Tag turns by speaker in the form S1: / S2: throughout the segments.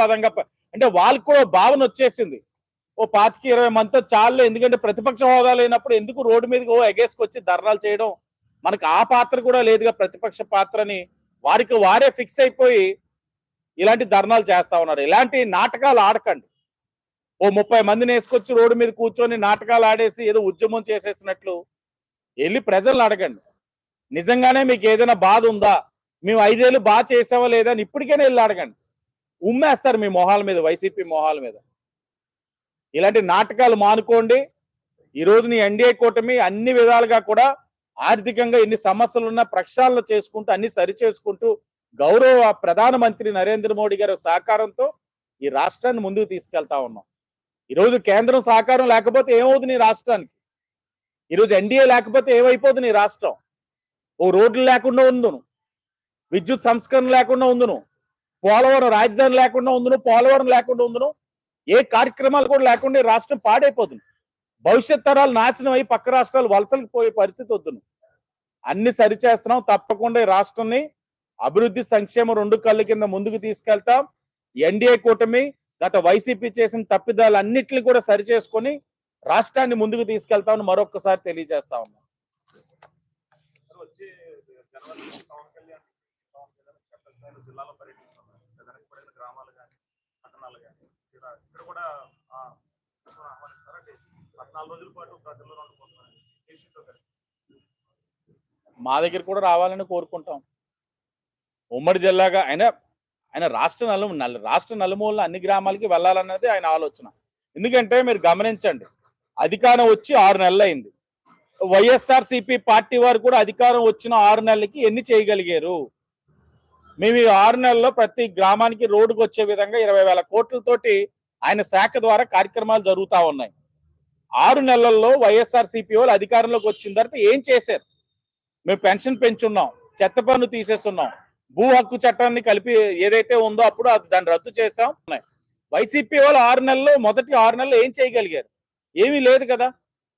S1: పదంగా అంటే వాళ్ళకి కూడా భావన వచ్చేసింది. ఓ పాతికి ఇరవై మంది చాలు ఎందుకంటే ప్రతిపక్ష హోదా లేనప్పుడు ఎందుకు రోడ్డు మీదకి ఓ ఎగేసుకొచ్చి ధర్నాలు చేయడం? మనకు ఆ పాత్ర కూడా లేదుగా ప్రతిపక్ష పాత్రని. వారికి వారే ఫిక్స్ అయిపోయి ఇలాంటి ధర్నాలు చేస్తా ఉన్నారు. ఇలాంటి నాటకాలు ఆడకండి. ఓ ముప్పై మందిని వేసుకొచ్చి రోడ్డు మీద కూర్చొని నాటకాలు ఆడేసి ఏదో ఉద్యమం చేసేసినట్లు వెళ్ళి ప్రజలను అడగండి. నిజంగానే మీకు ఏదైనా బాధ ఉందా? మేము ఐదేళ్ళు బాగా చేసావా లేదా అని ఇప్పటికైనా వెళ్ళి అడగండి. ఉమ్మేస్తారు మీ మొహాల మీద వైసీపీ మొహాల మీద. ఇలాంటి నాటకాలు మానుకోండి. ఈ రోజు నీ ఎన్డీఏ కూటమి అన్ని విధాలుగా కూడా ఆర్థికంగా ఎన్ని సమస్యలు ఉన్నా ప్రక్షాళన చేసుకుంటూ అన్ని సరి చేసుకుంటూ గౌరవ ప్రధానమంత్రి నరేంద్ర మోడీ గారి సహకారంతో ఈ రాష్ట్రాన్ని ముందుకు తీసుకెళ్తా ఉన్నాం. ఈరోజు కేంద్రం సహకారం లేకపోతే ఏమవుతుంది నీ రాష్ట్రానికి? ఈరోజు ఎన్డీఏ లేకపోతే ఏమైపోతుంది నీ రాష్ట్రం? ఓ రోడ్లు లేకుండా ఉందును. విద్యుత్ సంస్కరణ లేకుండా ఉందును. పోలవరం రాజధాని లేకుండా ఉందును పోలవరం లేకుండా ఉందును ఏ కార్యక్రమాలు కూడా లేకుండా రాష్ట్రం పాడైపోతుంది. భవిష్యత్ తరాలు నాశనం అయి పక్క రాష్ట్రాలు వలసలకు పోయే పరిస్థితి వద్దును. అన్ని సరిచేస్తున్నాం తప్పకుండా ఈ రాష్ట్రాన్ని అభివృద్ధి సంక్షేమం రెండు కళ్ళు కింద ముందుకు తీసుకెళ్తాం. ఎన్డీఏ కూటమి గత వైసీపీ చేసిన తప్పిదాలు అన్నిటిని కూడా సరి చేసుకొని రాష్ట్రాన్ని ముందుకు తీసుకెళ్తామని మరొకసారి తెలియజేస్తా ఉన్నాం.
S2: పట్టణాలు కానీ ఇక్కడ కూడా ఆహ్వానిస్తారంటే పద్నాలుగు రోజుల పాటు ప్రజలు ఉండిపోతున్నారు దేశంతో కలిసి.
S1: మా దగ్గర కూడా రావాలని కోరుకుంటాం. ఉమ్మడి జిల్లాగా ఆయన ఆయన రాష్ట్ర నలు నల్ రాష్ట్ర నలుమూలన అన్ని గ్రామాలకి వెళ్ళాలన్నది ఆయన ఆలోచన. ఎందుకంటే మీరు గమనించండి అధికారం వచ్చి ఆరు నెలలు అయింది. వైఎస్ఆర్ పార్టీ వారు కూడా అధికారం వచ్చిన ఆరు నెలలకి ఎన్ని చేయగలిగారు? మేము ఈ ఆరు నెలల్లో ప్రతి గ్రామానికి రోడ్డుకు వచ్చే విధంగా ఇరవై వేల కోట్లతోటి ఆయన శాఖ ద్వారా కార్యక్రమాలు జరుగుతా ఉన్నాయి. ఆరు నెలల్లో వైఎస్ఆర్ సిపిఓలు అధికారంలోకి వచ్చిన తర్వాత ఏం చేశారు? మేము పెన్షన్ పెంచున్నాం చెత్త పన్ను తీసేస్తున్నాం భూ హక్కు చట్టాన్ని కలిపి ఏదైతే ఉందో అప్పుడు అది దాన్ని రద్దు చేస్తాం ఉన్నాయి వైసీపీ వాళ్ళు ఆరు నెలల్లో మొదటి ఆరు నెలలు ఏం చేయగలిగారు? ఏమీ లేదు కదా.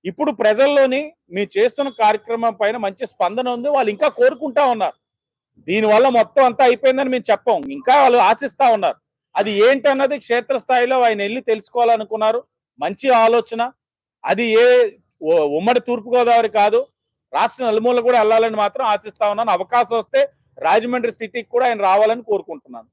S1: ఇప్పుడు ప్రజల్లోని మీరు చేస్తున్న కార్యక్రమం పైన మంచి స్పందన ఉంది. వాళ్ళు ఇంకా కోరుకుంటా ఉన్నారు. దీనివల్ల మొత్తం అంతా అయిపోయిందని మేము చెప్పాం. ఇంకా వాళ్ళు ఆశిస్తా ఉన్నారు. అది ఏంటన్నది క్షేత్రస్థాయిలో ఆయన వెళ్ళి తెలుసుకోవాలనుకున్నారు. మంచి ఆలోచన. అది ఏ ఉమ్మడి తూర్పుగోదావరి కాదు. రాష్ట్ర నలుమూల కూడా వెళ్ళాలని మాత్రం ఆశిస్తా ఉన్నాను. అవకాశం వస్తే రాజమండ్రి సిటీకి కూడా ఆయన రావాలని కోరుకుంటున్నాను.